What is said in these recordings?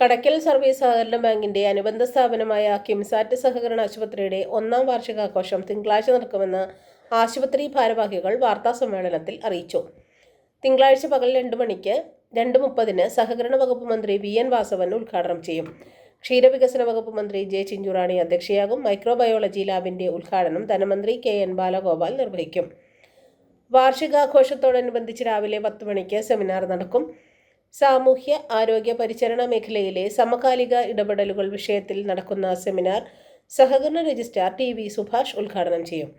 കടക്കൽ service സഹകരണ ബാങ്കിന്റെ അനുബന്ധ സ്ഥാപനമായ കിംസാറ്റ് സഹകരണ ആശുപത്രിയുടെ ഒന്നാം വാർഷികാഘോഷം തിങ്കളാഴ്ച നടക്കുമെന്ന് ആശുപത്രി ഭാരവാഹികൾ വാർത്താസമ്മേളനത്തിൽ അറിയിച്ചു. തിങ്കളാഴ്ച പകൽ രണ്ട് മണിക്ക് രണ്ട് മുപ്പതിന് സഹകരണ വകുപ്പ് മന്ത്രി വി എൻ വാസവൻ ഉദ്ഘാടനം ചെയ്യും. ക്ഷീരവികസന വകുപ്പ് മന്ത്രി ജെ ചിഞ്ചുറാണി അധ്യക്ഷയാകും. മൈക്രോബയോളജി ലാബിന്റെ ഉദ്ഘാടനം ധനമന്ത്രി കെ എൻ ബാലഗോപാൽ നിർവഹിക്കും. വാർഷികാഘോഷത്തോടനുബന്ധിച്ച് രാവിലെ പത്ത് മണിക്ക് സെമിനാർ നടക്കും. സാമൂഹ്യ ആരോഗ്യ പരിചരണ മേഖലയിലെ സമകാലിക ഇടപെടലുകൾ വിഷയത്തിൽ നടക്കുന്ന സെമിനാർ സഹകരണ രജിസ്ട്രാർ ടി വി സുഭാഷ് ഉദ്ഘാടനം ചെയ്യും.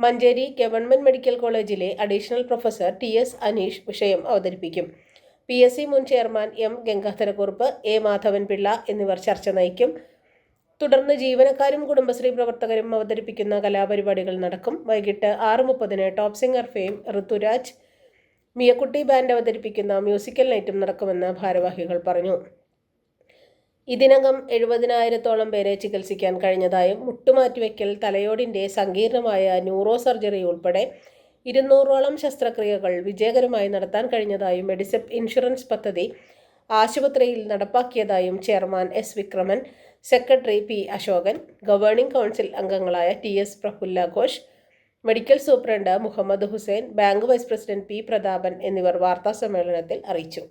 മഞ്ചേരി ഗവൺമെന്റ് മെഡിക്കൽ കോളേജിലെ additional professor T S Aneesh വിഷയം അവതരിപ്പിക്കും. പി എസ് സി മുൻ chairman M Gangadharakurup A Madhavan Pillai എന്നിവർ ചർച്ച നയിക്കും. തുടർന്ന് ജീവനക്കാരും കുടുംബശ്രീ പ്രവർത്തകരും അവതരിപ്പിക്കുന്ന കലാപരിപാടികൾ നടക്കും. വൈകിട്ട് ആറ് മുപ്പതിന് top singer fame Rithuraj Miyakutty band അവതരിപ്പിക്കുന്ന മ്യൂസിക്കൽ നൈറ്റും നടക്കുമെന്ന് ഭാരവാഹികൾ പറഞ്ഞു. ഇതിനകം എഴുപതിനായിരത്തോളം പേരെ ചികിത്സിക്കാൻ കഴിഞ്ഞതായും മുട്ടുമാറ്റിവെക്കൽ തലയോടിന്റെ സങ്കീർണമായ ന്യൂറോ സർജറി ഉൾപ്പെടെ ഇരുന്നൂറോളം ശസ്ത്രക്രിയകൾ വിജയകരമായി നടത്താൻ കഴിഞ്ഞതായും മെഡിസെപ് ഇൻഷുറൻസ് പദ്ധതി ആശുപത്രിയിൽ നടപ്പാക്കിയതായും chairman S Vikraman secretary P Ashokan governing council അംഗങ്ങളായ T S Prafulla Ghosh medical superintendent Muhammad Hussain bank vice president P Prathapan എന്നിവർ വാർത്താ സമ്മേളനത്തിൽ അറിയിച്ചു.